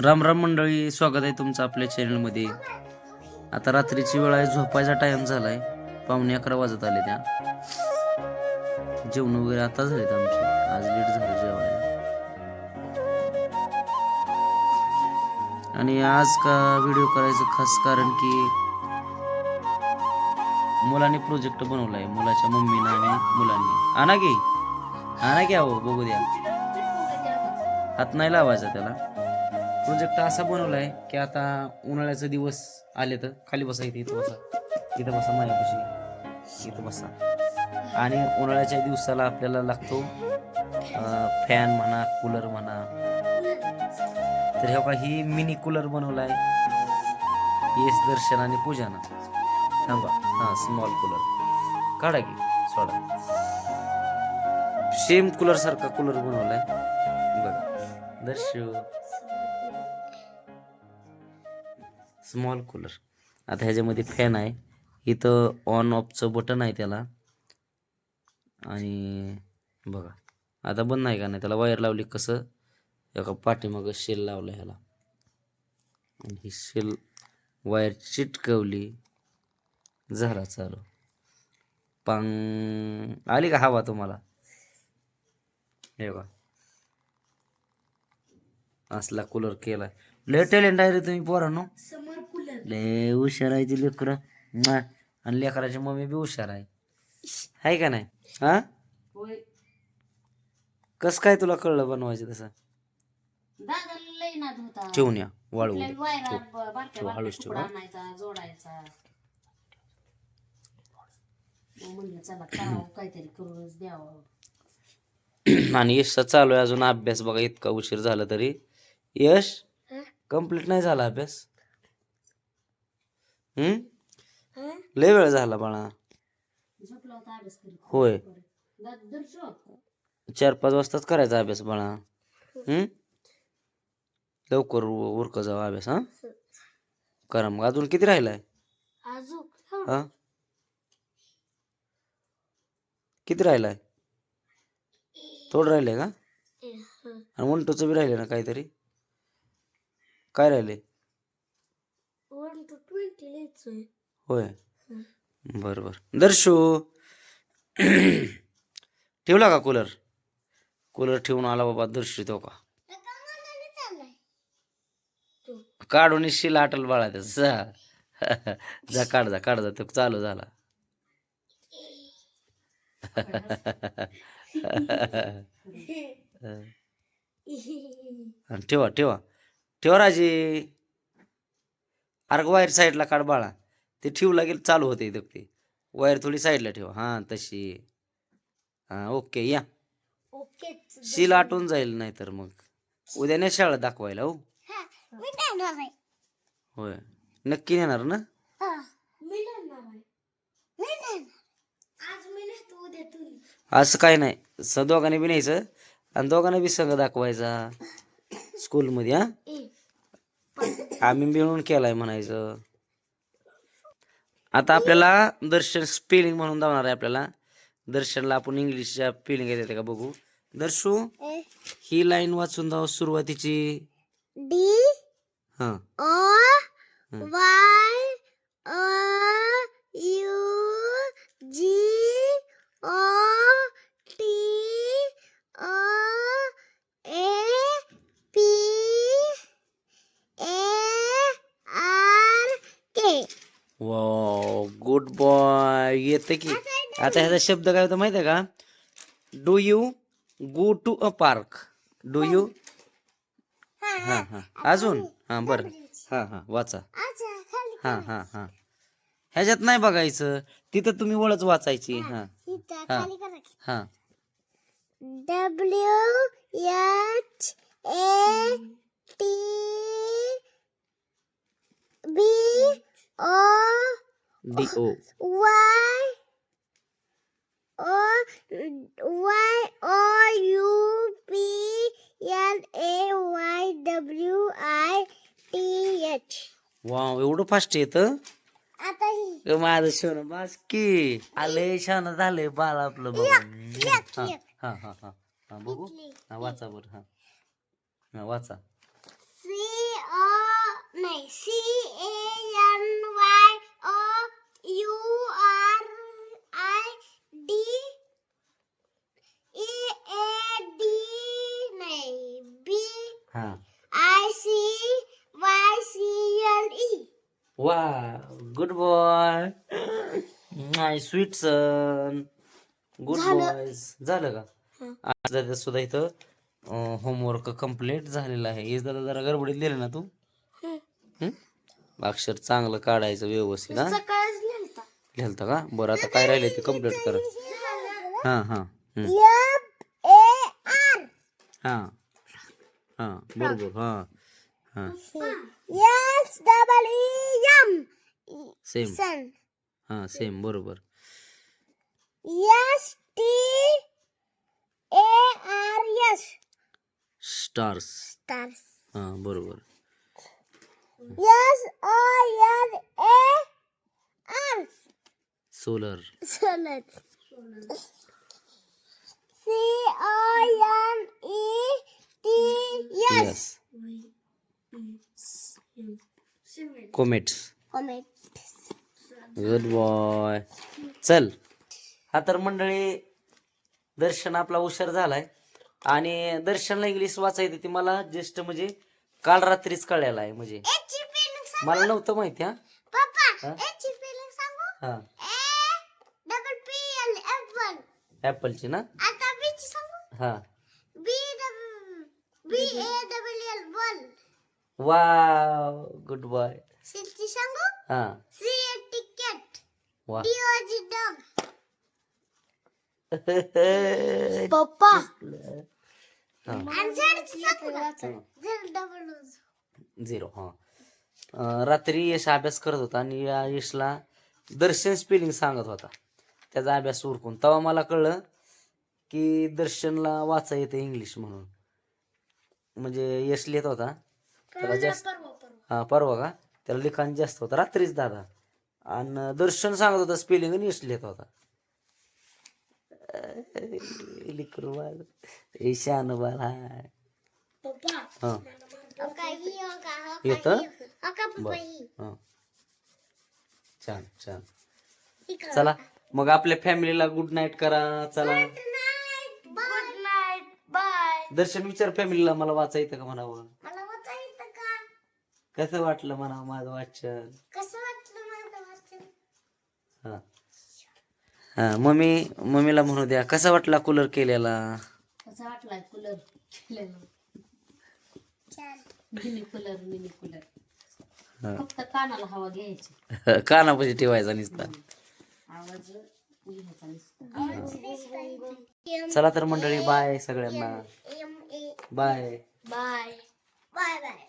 राम राम मंडळी स्वागत आहे तुमचं आपल्या चॅनलमध्ये आता रात्रीची वेळ आहे झोपायचा टाइम झालाय. पाहुणे अकरा वाजत आले त्या. जेवण वगैरे आता झालेत आमचे. आज लेट झालं जेवायला. आणि आज का व्हिडिओ करायचं खास कारण की मुलाने प्रोजेक्ट बनवलाय. मुलाच्या मम्मीनं आणि मुलांनी. आणा की. आणा की अहो बघू द्या. हात नाही लावायचा त्याला. प्रोजेक्ट असा बनवला आहे की आता उन्हाळ्याचे दिवस आले तर खाली बसा इथे इथं बसा. इथं बसा माझ्यापाशी इथं बसा. आणि उन्हाळ्याच्या दिवसाला आपल्याला लागतो फॅन म्हणा कूलर म्हणा. तर ह्या काही ही मिनी कूलर बनवलाय. येस दर्शन आणि पूजाना. थांबा. हा स्मॉल कूलर काढा की सोडा. सेम कूलर सारखा कूलर बनवलाय. बघा. दर्शो स्मॉल कूलर आता ह्याच्यामध्ये फॅन आहे. इथं ऑन ऑफचं बटन आहे त्याला. आणि बघा. आता बंद नाही का नाही? त्याला वायर लावली कसं? एका पाठीमागं शेल लावलं ह्याला. आणि ही शेल वायर चिटकवली. झाला चालू. पांग आली का हवा तुम्हाला? हे बा असला कूलर केला लय टॅलेंट आहे रे तुम्ही पोरांनो. समोर कूलर लय हुशार आहे ती लेकरं. आणि लेकराची मम्मी बी हुशार आहे. आहे का नाही? हा? होय. कस काय तुला कळलं बनवायचं तसं? दादा लय नाद होता. ठेवून या वाळू कुठल्या दे. वायरा ठेव. ब- बारक्या ठेव, बारक्या हळूच ठेव, तुकडा हा. आणायचा जोडायचा. मग म्हणलं चला करावं काहीतरी करूनच द्यावं. आणि यशचा चालू आहे अजून अभ्यास बघा इतका उशीर झाला तरी. यश? कंप्लीट नाही झाला अभ्यास? हम्म? लय वेळ झाला बाळा. होय. चार पाच वाजताच करायचा अभ्यास बाळा. हम्म? लवकर उरक जाऊ अभ्यास हा? करा मग. अजून किती राहिलाय? हा. किती राहिलाय? थोडं राहिलंय का? आणि वंटूचं बी राहिले ना काहीतरी? काय राहिले? वन टू ट्वेंटी लिहायचंय होय. बर बर दर्शू. ठेवला का कूलर कूलर ठेवून आला बाबा दर्शू तो का? काढून शिला आटल बाळा त्याचा जा. जा काढ जा काढ जा. तो चालू झाला. ठेवा ठेवा. ठेवा राजी. अरे वायर साईडला काढ बाळा. ते ठेवू लागेल चालू होते इथं ते. वायर थोडी साईडला ठेवा. हां तशी. हां ओके या. ओके शील आटून जाईल नाही तर मग. उद्या नाही शाळा दाखवायला हो. मी जाणार आहे होय. नक्की नेणार ना? मी जाणार आहे मी जाणार. आज मी नेतो उद्या तू. असं काय नाही. स दोघांनी बी न्यायचं. आणि दोघांना बी संघ दाखवायचा. स्कूलमध्ये हा? आम्ही मिळून केलाय म्हणायचं. आता आपल्याला दर्शन स्पेलिंग म्हणून दावणार आहे आपल्याला. दर्शनला आपण इंग्लिशच्या स्पेलिंग येते का बघू. दर्शू ही लाईन वाचून दाव सुरुवातीची. डी. हा. O Y O U G O T O A P A R K वा गुड बॉय येतं की. आता ह्याचा शब्द काय होता माहिती आहे का? Do you go to a park do you हा हा. अजून? हा बर. हा हा. वाचा. हा हा हा. ह्याच्यात नाही बघायचं. तिथं तुम्ही ओळच वाचायची. हा. हा. हा. W H T B B D O Y O Y O U P L A Y W I T H? वा एवढं फास्ट येतं आता ही. माझं सोनं बास की. आले शान झाले बाळ आपलं बघून. हा हा हा हा. हा बघू. हा वाचा बरं हा. हा वाचा. C नाही C A N Y O U R I D E A D नाही बी हा। I C Y C L E वा good boy my sweet son good झालं. बॉयज झालं का? हं. आज दादा सुद्धा इथं होमवर्क कंप्लीट झालेलं आहे. हे दादा जरा गडबडीत लिहिलं ना तू? हं. हं? अक्षर चांगलं काढायचं व्यवस्थित हा? लिहिलता. लिहिलं का? बरं आता काय राहिले ते कंप्लीट करा. हां हां हं. हां हां बरोबर हां हां. सेम हां सेम बरोबर. S T A R S stars stars हां बरोबर. S O N A R solar solar C O N E T S yes comets good boy चल. हा तर मंडळी दर्शन आपला हुशार झालाय. आणि दर्शनला इंग्लिश वाचायचं ते मला जस्ट म्हणजे काल रात्रीच कळलेलं आहे म्हणजे. मला नव्हतं माहिती हा. हा? ऍपलची ना? हा. B double B A double L one वा गुड बॉय सी ची सांगू? हा. सी ए टिकेट वा डी ओ जी डॉग पप्पा झिरो हा. रात्री यश अभ्यास करत होता आणि या यशला दर्शन स्पेलिंग सांगत होता. त्याचा अभ्यास उरकून. तेव्हा मला कळलं की दर्शनला वाचा येते इंग्लिश म्हणून. म्हणजे यश लिहित होता. त्याला जास्त परवा परवा. हा परवा का? त्याला लिखाण जास्त होतं. रात्रीच दादा. आणि दर्शन सांगत होता स्पेलिंग आणि यश लिहित होता. लिकरू बाळ ईशान बाळ हाय हा. ही येतं? ही बर. ही. हा छान. छान. चला मग आपल्या फॅमिलीला गुड नाईट करा. चला. दर्शन विचार फॅमिलीला मला वाचा येतं का म्हणावं? कसं वाटलं म्हणा माझं वाचन? कसं वाटलं माझं वाचन? हा. हा मम्मी मम्मीला म्हणू द्या. कसा वाटला कूलर केलेला? कसा वाटलाय कूलर केलेला? छान मिनी कूलर मिनी कूलर हा. फक्त कानाला हवा घ्यायची. कानापाशी ठेवायचा नुसता. आवाज चला तर मंडळी बाय सगळ्यांना. Bye bye bye bye